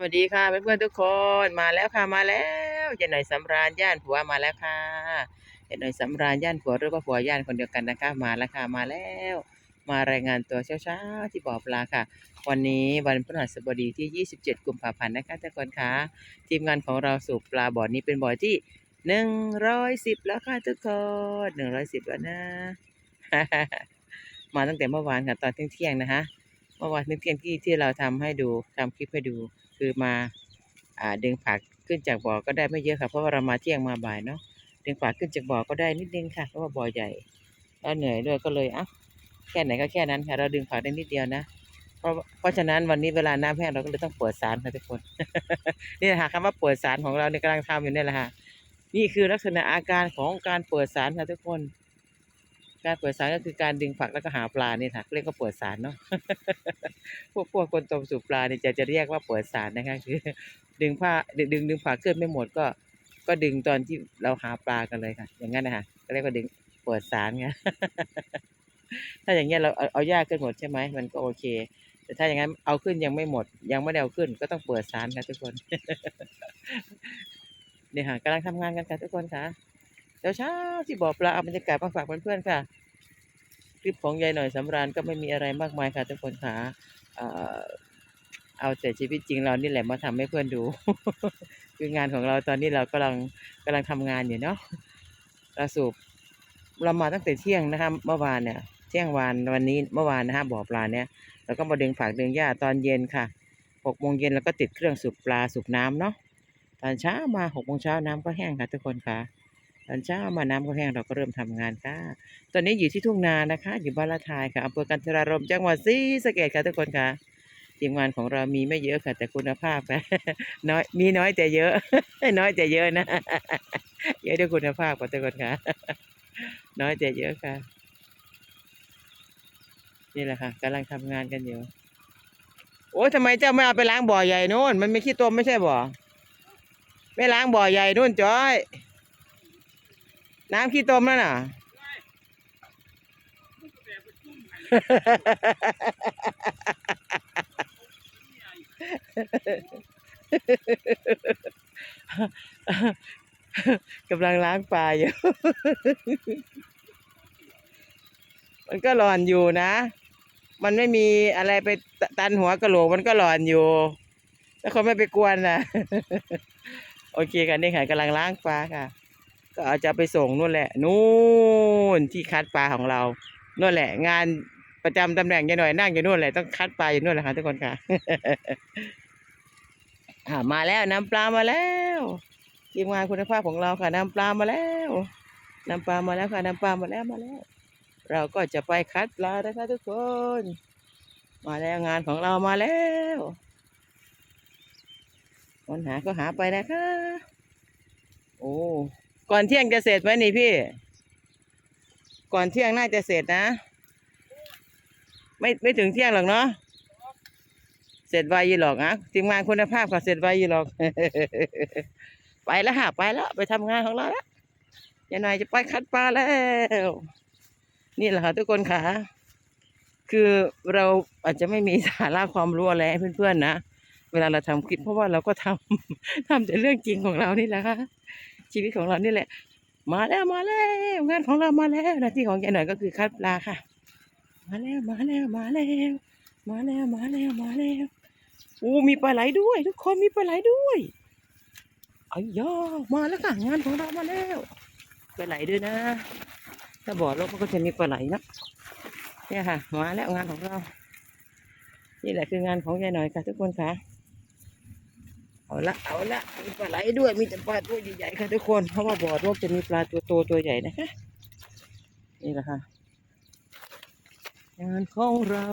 สวัสดีค่ะเพื่อนๆทุกคนมาแล้วค่ะมาแล้วยายหน่อยสำราญย่านผัวมาแล้วค่ะยายหน่อยสำราญย่านผัวหรือว่าผัวย่านคนเดียวกันนะคะ มาแล้วค่ะมาแล้ว มารายงานตัวเช้าๆที่บ่อปลาค่ะ วันนี้วันพฤหัสบดีที่ 27 กุมภาพันธ์นะคะทุกคนค่ะทีมงานของเราสูบปลาบ่อนี้เป็นบ่อที่ 110 แล้วค่ะทุกคน110 แล้วนะ มาตั้งแต่เมื่อวานค่ะตอนเที่ยงๆนะคะ เมื่อวานเทียงที่ที่เราทำให้ดูทำคลิปให้ดู คือมาอ่าดึงผักขึ้นจากบ่อก็ได้ไม่เยอะค่ะเพราะว่าเรามาเที่ยงมาบ่ายเนาะดึงผักขึ้นจากบ่อก็ได้นิดนึงค่ะเพราะว่าบ่อใหญ่แล้วเหนื่อยด้วยก็เลยอะแค่ไหนก็แค่นั้นค่ะ เราดึงผักได้นิดเดียวนะเพราะเพราะฉะนั้นวันนี้เวลาน้ำแห้งเราก็เลยต้องเปิดสารค่ะทุกคนนี่แหละค่ะคำว่าเปิดสารของเราในกำลังทำอยู่เนี่ยแหละค่ะนี่คือลักษณะอาการของการเปิดสารค่ะทุกคน การเปิดสารก็คือการดึงผักแล้วก็หาปลาเนี่ยค่ะเรียกว่าเปิดสารเนาะพวกพวกคนตมสู่ปลาเนี่ยจะจะเรียกว่าเปิดสารนะคะคือ ดึงผ้าดึงดึงดึงผักขึ้นไม่หมดก็ ก็ดึงตอนที่เราหาปลากันเลยค่ะ อย่างนั้นนะคะก็เรียกว่าดึงเปิดสารไงถ้าอย่างเงี้ยเราเอาเอาหญ้าขึ้นหมดใช่ไหมมันก็โอเค แต่ถ้าอย่างนั้นเอาขึ้นยังไม่หมด ยังไม่ได้เอาขึ้น ก็ต้องเปิดสารค่ะทุกคนเนี่ยค่ะกำลังทำงานกันค่ะทุกคนค่ะ เช้าเช้าที่บ่อปลาเอาบรรยากาศมาฝากเพื่อนๆค่ะ คลิปของยายหน่อยสำราญก็ไม่มีอะไรมากมายค่ะทุกคนค่ะเอาแต่ชีวิตจริงเรานี่แหละมาทำให้เพื่อนดู คืองานของเราตอนนี้เรากำลังกำลังทำงานอยู่เนาะเราสูบเรามาตั้งแต่เที่ยงนะคะเมื่อวานเนี่ยเที่ยงวานวันนี้เมื่อวานนะฮะบ่อปลาเนี่ยเราก็มาดึงผักดึงหญ้าตอนเย็นค่ะหกโมงเย็นเราก็ติดเครื่องสูบปลาสูบน้ำเนาะตอนเช้ามาหกโมงเช้าน้ำก็แห้งค่ะทุกคนค่ะ ตอนเช้ามาน้ำก็แห้งเราก็เริ่มทำงานค่ะ ตอนนี้อยู่ที่ทุ่งนานะคะ อยู่บ้านละทายค่ะอำเภอกันทรารมจังหวัดศรีสะเกษค่ะทุกคนค่ะทีมงานของเรามีไม่เยอะค่ะ แต่คุณภาพค่ะน้อยมีน้อยแต่เยอะ น้อยแต่เยอะนะ เยอะด้วยคุณภาพค่ะทุกคนค่ะ น้อยแต่เยอะค่ะ นี่แหละค่ะกำลังทำงานกันอยู่โอ้ทำไมเจ้าไม่เอาไปล้างบ่อใหญ่นู่นมันไม่ขี้ตมไม่ใช่บ่อไม่ล้างบ่อใหญ่นู่นจอย น้ำขี้ตมนั่นน่ะ กำลังล้างปลาอยู่ มันก็หลอนอยู่นะ มันไม่มีอะไรไปตันหัวกระโหลกมันก็หลอนอยู่ถ้าคนไม่ไปกวนนะ โอเคกันนี่ค่ะกำลังล้างปลาค่ะ ก็อาจะไปส่งนู่นแหละนู่นที่คัดปลาของเรานู่นแหละ งานประจำตำแหน่งยายหน่อยนั่งอยู่นู่นแหละต้องคัดปลาอยู่นู่นแหละค่ะทุกคนค่ะมาแล้วน้ำปลามาแล้วทีมงานคุณภาพของเราค่ะน้ำปลามาแล้วน้ำปลามาแล้วค่ะน้ำปลามาแล้วมาแล้ว เราก็จะไปคัดปลานะคะทุกคน มาแล้วงานของเรามาแล้วคนหาก็หาไปนะคะ โอ้ ก่อนเที่ยงจะเสร็จไหมนี่พี่ ก่อนเที่ยงน่าจะเสร็จนะ ไม่ไม่ถึงเที่ยงหรอกเนาะเสร็จไวอยู่หรอกนะทีมงานคุณภาพก็เสร็จไวอยู่หรอก ไปแล้วค่ะไปแล้ว ไปทำงานของเราแล้วยายหน่อยจะไปคัดปลาแล้ว นี่แหละค่ะทุกคนค่ะ คือเราอาจจะไม่มีสาระความรู้อะไรเพื่อนๆนะ เวลาเราทำคลิปเพราะว่าเราก็ทำทำแต่เรื่องจริงของเรานี่แหละค่ะ ชีวิตของเรานี่แหละ มาแล้วมาแล้วงานของเรามาแล้วหน้าที่ของยายหน่อยก็คือคัดปลาค่ะ มาแล้วมาแล้วมาแล้วมาแล้วมาแล้วมาแล้วอู้มีปลาไหลด้วย ทุกคนมีปลาไหลด้วยไอ้ยามาแล้วค่ะงานของเรามาแล้วปลาไหลด้วยนะ ถ้าบ่อลกมันก็จะมีปลาไหลนะเนี่ยค่ะมาแล้วงานของเรา นี่แหละคืองานของยายหน่อยค่ะทุกคนค่ะ เอาละเอาละมีปลาไหลด้วยมีแต่ปลาตัวใหญ่ๆค่ะทุกคน เพราะว่าบ่อรกจะมีปลาตัวโตตัวใหญ่นะคะนี่แหละค่ะงานของเรา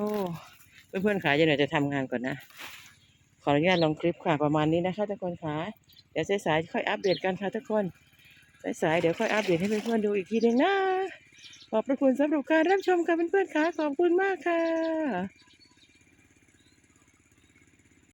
เพื่อนๆขายยังไงจะทำงานก่อนนะ ขออนุญาตลงคลิปค่ะประมาณนี้นะคะทุกคนค่ะเดี๋ยวสายๆค่อยอัปเดตกันค่ะทุกคนสายๆเดี๋ยวค่อยอัปเดตให้เพื่อนๆดูอีกทีหนึ่งนะขอบพระคุณสำหรับการรับชมค่ะเพื่อนๆค่ะขอบคุณมากค่ะ